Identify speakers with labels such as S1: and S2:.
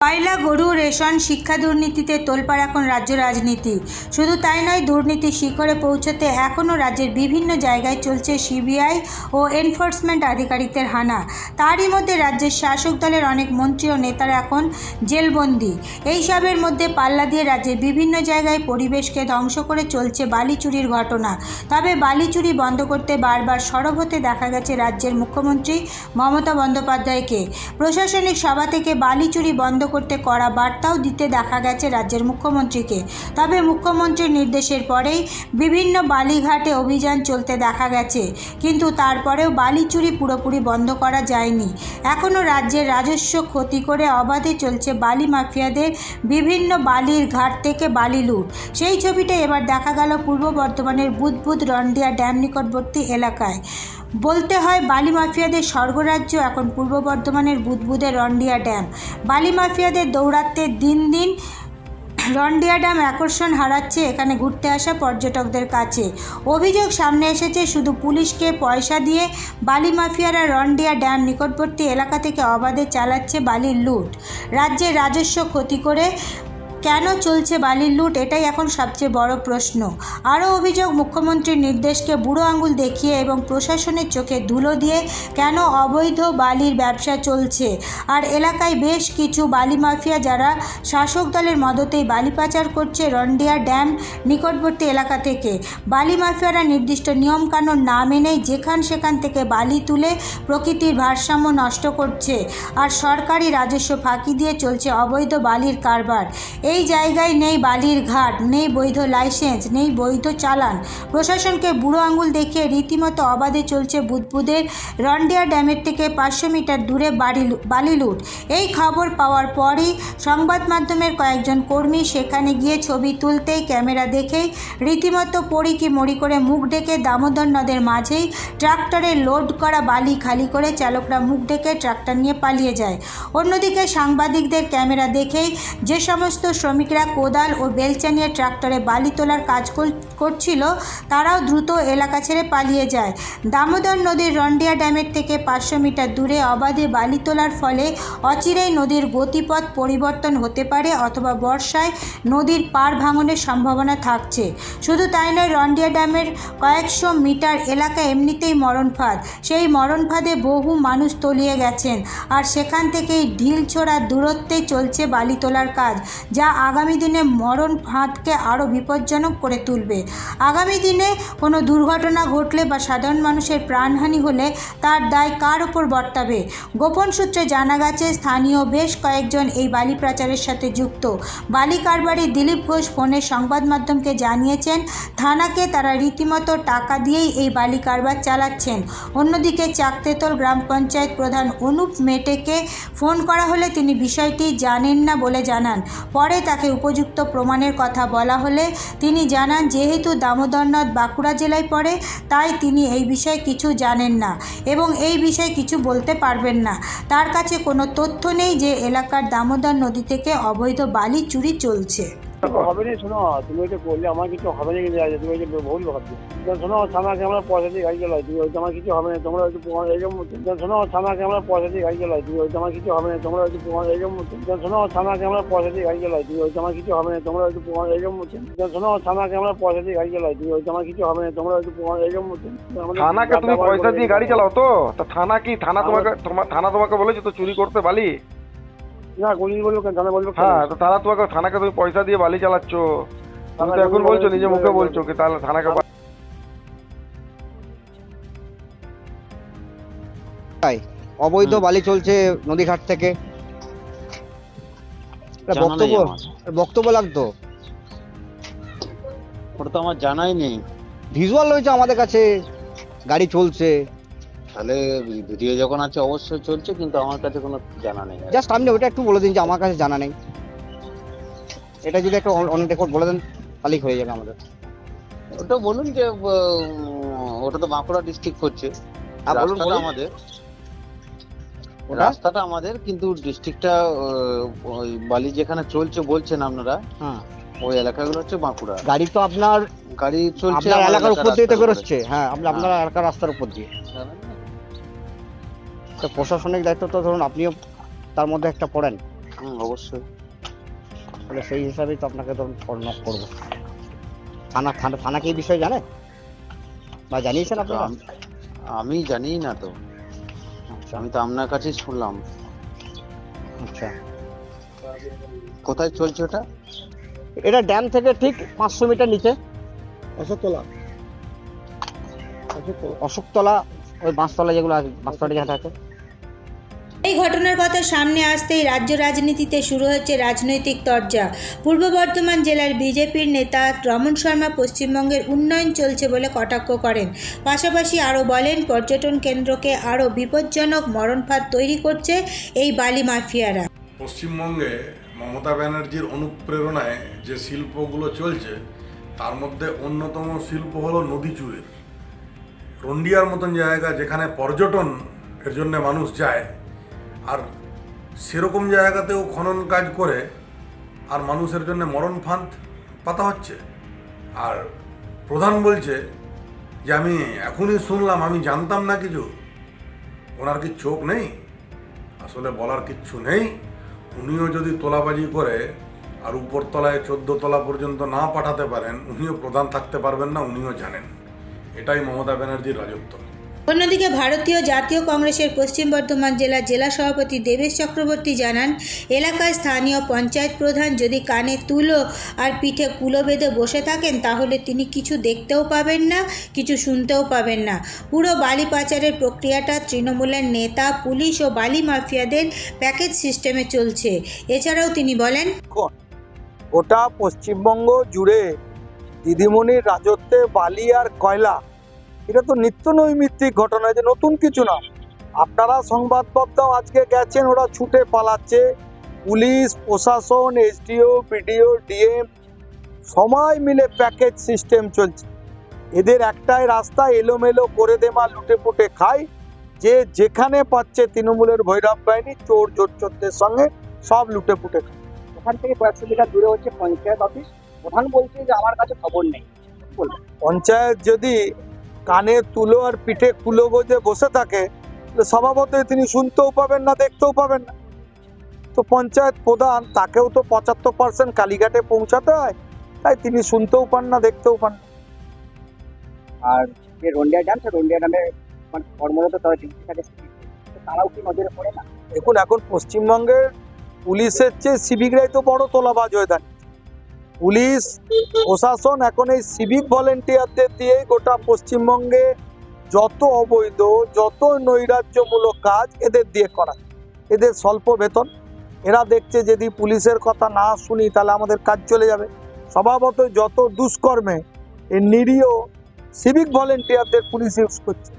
S1: কয়লা গরু রেশন শিক্ষা দুর্নীতিতে তোলপাড় এখন রাজ্য রাজনীতি। শুধু তাই নয় দুর্নীতি শিখরে পৌঁছতে এখনও রাজ্যের বিভিন্ন জায়গায় চলছে সিবিআই ও এনফোর্সমেন্ট আধিকারিকদের হানা। তারই মধ্যে রাজ্যের শাসক দলের অনেক মন্ত্রী ও নেতারা এখন জেলবন্দি। এইসবের মধ্যে পাল্লা দিয়ে রাজ্যের বিভিন্ন জায়গায় পরিবেশকে ধ্বংস করে চলছে বালি চুরির ঘটনা। তবে বালি চুরি বন্ধ করতে বারবার সরব হতে দেখা গেছে রাজ্যের মুখ্যমন্ত্রী মমতা বন্দ্যোপাধ্যায়কে। প্রশাসনিক সভা থেকে বালি চুরি বন্ধ করতে কড়া বার্তাও দিতে দেখা গেছে রাজ্যের মুখ্যমন্ত্রীকে। তবে মুখ্যমন্ত্রীর নির্দেশের পরেই বিভিন্ন বালিঘাটে অভিযান চলতে দেখা গেছে। কিন্তু তারপরেও বালি চুরি পুরোপুরি বন্ধ করা যায়নি। এখনও রাজ্যের রাজস্ব ক্ষতি করে অবাধে চলছে বালি মাফিয়াদের বিভিন্ন বালির ঘাট থেকে বালি লুট। সেই ছবিটা এবার দেখা গেল পূর্ব বর্ধমানের বুদবুদ রন্ডিয়া ড্যাম নিকটবর্তী এলাকায়। বলতে হয় বালি মাফিয়াদের স্বর্গরাজ্য এখন পূর্ব বর্ধমানের বুদবুদের রন্ডিয়া ড্যাম। বালি মাফিয়াদের দৌরাত্মে দিন দিন রন্ডিয়া ড্যাম আকর্ষণ হারাচ্ছে এখানে ঘুরতে আসা পর্যটকদের কাছে। অভিযোগ সামনে এসেছে, শুধু পুলিশকে পয়সা দিয়ে বালি মাফিয়ারা রন্ডিয়া ড্যাম নিকটবর্তী এলাকা থেকে অবাধে চালাচ্ছে বালির লুট। রাজ্যের রাজস্ব ক্ষতি করে কেন চলছে বালির লুট? এটাই এখন সবচেয়ে বড় প্রশ্ন। আরও অভিযোগ, মুখ্যমন্ত্রীর নির্দেশকে বুড়ো আঙুল দেখিয়ে এবং প্রশাসনের চোখে ধুলো দিয়ে কেন অবৈধ বালির ব্যবসা চলছে? আর এলাকায় বেশ কিছু বালি মাফিয়া যারা শাসক দলের মদতেই বালি পাচার করছে রন্ডিয়া ড্যাম নিকটবর্তী এলাকা থেকে। বালি মাফিয়ারা নির্দিষ্ট নিয়মকানুন না মেনেই যেখান সেখান থেকে বালি তুলে প্রকৃতির ভারসাম্য নষ্ট করছে। আর সরকারি রাজস্ব ফাঁকি দিয়ে চলছে অবৈধ বালির কারবার। এই জায়গায় নেই বালির ঘাট, নেই বৈধ লাইসেন্স, নেই বৈধ চালান। প্রশাসনকে বুড়ো আঙুল দেখিয়ে রীতিমতো অবাধে চলছে বুদবুদের রন্ডিয়া ড্যামের থেকে পাঁচশো মিটার দূরে বাড়ি বালি লুট। এই খবর পাওয়ার পরই সংবাদ মাধ্যমের কয়েকজন কর্মী সেখানে গিয়ে ছবি তুলতেই ক্যামেরা দেখেই রীতিমতো পড়ি কি মরি করে মুখ ডেকে দামোদর নদের মাঝেই ট্রাক্টরে লোড করা বালি খালি করে চালকরা মুখ ডেকে ট্রাক্টর নিয়ে পালিয়ে যায়। অন্যদিকে সাংবাদিকদের ক্যামেরা দেখেই যে সমস্ত শ্রমিকরা কোদাল ও বেলচা নিয়ে ট্রাক্টরে বালি তোলার কাজ কর- করছিল, তারাও দ্রুত এলাকা ছেড়ে পালিয়ে যায়। দামোদর নদীর রন্ডিয়া ড্যামের থেকে পাঁচশো মিটার দূরে অবাধে বালি তোলার ফলে অচিরেই নদীর গতিপথ পরিবর্তন হতে পারে অথবা বর্ষায় নদীর পার ভাঙনের সম্ভাবনা থাকছে। শুধু তাই নয়, রন্ডিয়া ড্যামের কয়েকশো মিটার এলাকা এমনিতেই মরণ ফাঁদ। সেই মরণ ফাঁদে বহু মানুষ তলিয়ে গেছেন। আর সেখান থেকেই ঢিল ছোড়ার দূরত্বে চলছে বালি তোলার কাজ, যা আগামী দিনে মরণ ফাঁদকে আরও বিপজ্জনক করে তুলবে। আগামী দিনে কোনো দুর্ঘটনা ঘটলে বা সাধারণ মানুষের প্রাণহানি হলে তার দায় কার ওপর বর্তাবে? গোপন সূত্রে জানা গেছে, স্থানীয় বেশ কয়েকজন এই বালি পাচারের সাথে যুক্ত। বালি কারবারি দিলীপ ঘোষ ফোনে সংবাদ মাধ্যমকে জানিয়েছেন, থানাকে তারা রীতিমতো টাকা দিয়েই এই বালি কারবার চালাচ্ছেন। অন্যদিকে চাকতেতল গ্রাম পঞ্চায়েত প্রধান অনুপ মেটেকে ফোন করা হলে তিনি বিষয়টি জানেন না বলে জানান। পরে তাকে উপযুক্ত প্রমাণের কথা বলা হলে তিনি জানান, যেহেতু দামোদরনাথ বাঁকুড়া জেলায় পড়ে, তাই তিনি এই বিষয়ে কিছু জানেন না এবং এই বিষয়ে কিছু বলতে পারবেন না। তার কাছে কোনো তথ্য নেই যে এলাকার দামোদর নদী থেকে অবৈধ বালি চুরি চলছে।
S2: হবে না শোনো তুমি ওইটা করলে আমার কিছু হবে না কিন্তু তুমি ওইটা ভুল ভাবছ। শোনো আমরা পয়সা দিয়ে গাড়ি চালাই তুমি ওইটা আমার কিছু হবে না তোমরা হয়তো তোমার এইরকম তো শোনো থানাকে আমরা পয়সা দিয়ে গাড়ি চালাই তুমি ওইটা আমার কিছু হবে না তোমরা হয়তো তোমার এইরকম তো শোনো আমরা পয়সা দিয়ে গাড়ি চালাই তুমি ওইটা আমার কিছু হবে না তোমরা হয়তো তোমার এইরকম তো শোনো আমরা পয়সা দিয়ে গাড়ি চালাই তুমি ওইটা আমার কিছু হবে না তোমরা হয়তো তোমার এইরকম
S3: থানাকে তুমি পয়সা দিয়ে গাড়ি চালাও তো থানা কি থানা তোমাকে থানা তোমাকে বলেছে তো চুরি করতে বালি?
S2: না গুলি বলব কেন? থানা বলব
S3: হ্যাঁ তো তারা তোমাকে থানাকে তুমি পয়সা দিয়ে বালি চালাচ্ছ। তুমি তো এখন বলছো নিজে মুখে বলছো কি তাহলে থানাকে
S4: তাই অবৈধ বালি চলছে নদীঘাট থেকে। বক্তব্য বক্তব্য লাগতো।
S5: ওটা তো আমার জানাই নেই।
S4: ভিজুয়াল রয়েছে আমাদের কাছে গাড়ি চলছে।
S5: তাহলে ভিডিও যখন আছে অবশ্যই চলছে কিন্তু আমার কাছে কোনো জানা নেই।
S4: জাস্ট আপনি ওটা একটু বলে দিন যে আমার কাছে জানা নেই। এটা যদি একটা অন রেকর্ড বলে দেন তাহলেই হয়ে যাবে আমাদের।
S5: ওটা বলুন যে ওটা তো বাঁকুড়া ডিস্ট্রিক্ট
S4: হ্যাঁ, বলুন,
S5: রাস্তাটা আমাদের। রাস্তাটা আমাদের কিন্তু ডিস্ট্রিক্টটা ওই বালি যেখানে চলছে বলছেন আপনারা
S4: হ্যাঁ।
S5: ওই এলাকাগুলো হচ্ছে বাঁকুড়া।
S4: গাড়ি তো আপনার
S5: গাড়ি চলছে
S4: আপনার এলাকার উপর দিয়ে তো বেরোচ্ছে। হ্যাঁ
S5: হ্যাঁ।
S4: আপনার এলাকার রাস্তার উপর দিয়ে।
S5: উপরে।
S4: তো প্রশাসনিক দায়িত্ব তো ধরুন আপনিও তার মধ্যে একটা পড়েন।
S5: হুম অবশ্যই।
S4: তাহলে সেই হিসাবেই তো আপনাকে ধরুন নক করব। থানা থানা থানা কি এই বিষয়ে জানে? বা জানিয়েছেন আপনারা?
S5: আমি জানি না তো।
S4: আচ্ছা।
S5: আমি তো আপনার কাছেই শুনলাম।
S4: আচ্ছা।
S5: কোথায় চলছে ওটা?
S4: এটা ড্যাম থেকে ঠিক পাঁচশো মিটার নিচে।
S2: অশোকতলা।
S4: অশোকতলা ওই বাঁশতলা যেগুলো আছে বাঁশতলা যেটা আছে।
S1: এই ঘটনার কথা সামনে আসতেই রাজ্য রাজনীতিতে শুরু হয়েছে রাজনৈতিক তরজা। পূর্ব বর্ধমান জেলার বিজেপির নেতা রমন শর্মা পশ্চিমবঙ্গের উন্নয়ন চলছে বলে কটাক্ষ করেন। পাশাপাশি আরও বলেন, পর্যটন কেন্দ্রকে আরও বিপজ্জনক মরণফাঁদ তৈরি করছে এই বালি মাফিয়ারা।
S6: পশ্চিমবঙ্গে মমতা ব্যানার্জির অনুপ্রেরণায় যে শিল্পগুলো চলছে, তার মধ্যে অন্যতম শিল্প হলো নদী চুরির। রন্ডিয়ার মতন জায়গা যেখানে পর্যটন এর জন্য মানুষ যায় আর সেরকম জায়গাতেও খনন কাজ করে আর মানুষের জন্য মরণ ফাঁদ পাতা হচ্ছে। আর প্রধান বলছে যে, আমি এখনই শুনলাম, আমি জানতাম না কিছু। ওনার কি চোখ নেই? আসলে বলার কিচ্ছু নেই। উনিও যদি তোলাবাজি করে আর উপর তলায় চোদ্দ তলা পর্যন্ত না পাঠাতে পারেন, উনিও প্রধান থাকতে পারবেন না, উনিও জানেন। এটাই মমতা ব্যানার্জির রাজত্ব।
S1: অন্যদিকে ভারতীয় জাতীয় কংগ্রেসের পশ্চিম বর্ধমান জেলার জেলা সভাপতি দেবেশ চক্রবর্তী জানান, এলাকায় স্থানীয় পঞ্চায়েত প্রধান যদি কানে তুলো আর পিঠে কুলো বেঁধে বসে থাকেন, তাহলে তিনি কিছু দেখতেও পাবেন না, কিছু শুনতেও পাবেন না। পুরো বালি পাচারের প্রক্রিয়াটা তৃণমূলের নেতা, পুলিশ ও বালি মাফিয়াদের প্যাকেজ সিস্টেমে চলছে। এছাড়াও তিনি বলেন
S7: গোটা পশ্চিমবঙ্গ জুড়ে দিদিমণির রাজত্বে বালি আর কয়লা এটা তো নিত্য নৈমিত্তিক ঘটনা যে নতুন কিছু না। আপনারা সংবাদপত্র আজকে গেছেন ওরা ছুটে পালাচ্ছে। পুলিশ প্রশাসন এসডিও বিডিও ডিএম সবাই মিলে প্যাকেজ সিস্টেম চলছে। এদের একটাই রাস্তা এলোমেলো করে দেমা লুটে পুটে খায় যে যেখানে পাচ্ছে তৃণমূলের ভৈরব বাহিনী চোর জোচ্চোরদের সঙ্গে সব লুটে পুটে খায়।
S4: ওখান থেকে কয়েকশো মিটার দূরে হচ্ছে পঞ্চায়েত অফিস। প্রধান বলছে যে আমার কাছে খবর নেই।
S7: পঞ্চায়েত যদি কানে তুলো আর পিঠে কুলো বোঝে বসে থাকে। স্বভাবতই তিনি শুনতেও পাবেন না দেখতেও পাবেন না। তো পঞ্চায়েত প্রধান তাকেও তো পঁচাত্তর পার্সেন্ট কালীঘাটে পৌঁছাতে হয়। তাই তিনি শুনতেও পান না দেখতেও পান না।
S4: আর যে রন্ডিয়া ড্যাম সে রন্ডিয়া ড্যামে মানে কর্মরত তারা ডিউটি থাকে তারাও কি নজরে পড়ে না?
S7: দেখুন এখন পশ্চিমবঙ্গের পুলিশের চেয়ে সিভিকরাই তো বড় তোলাবাজ হয়ে দাঁড়িয়ে পুলিশ, প্রশাসন এখন এই সিভিক ভলেন্টিয়ারদের দিয়েই গোটা পশ্চিমবঙ্গে যত অবৈধ, যত নৈরাজ্যমূলক কাজ এদের দিয়ে করা। এদের স্বল্প বেতন। এরা দেখছে যদি পুলিশের কথা না শুনি তাহলে আমাদের কাজ চলে যাবে। স্বভাবত যত দুষ্কর্মে এই নিরীহ সিভিক ভলেন্টিয়ারদের পুলিশ ইউজ করছে।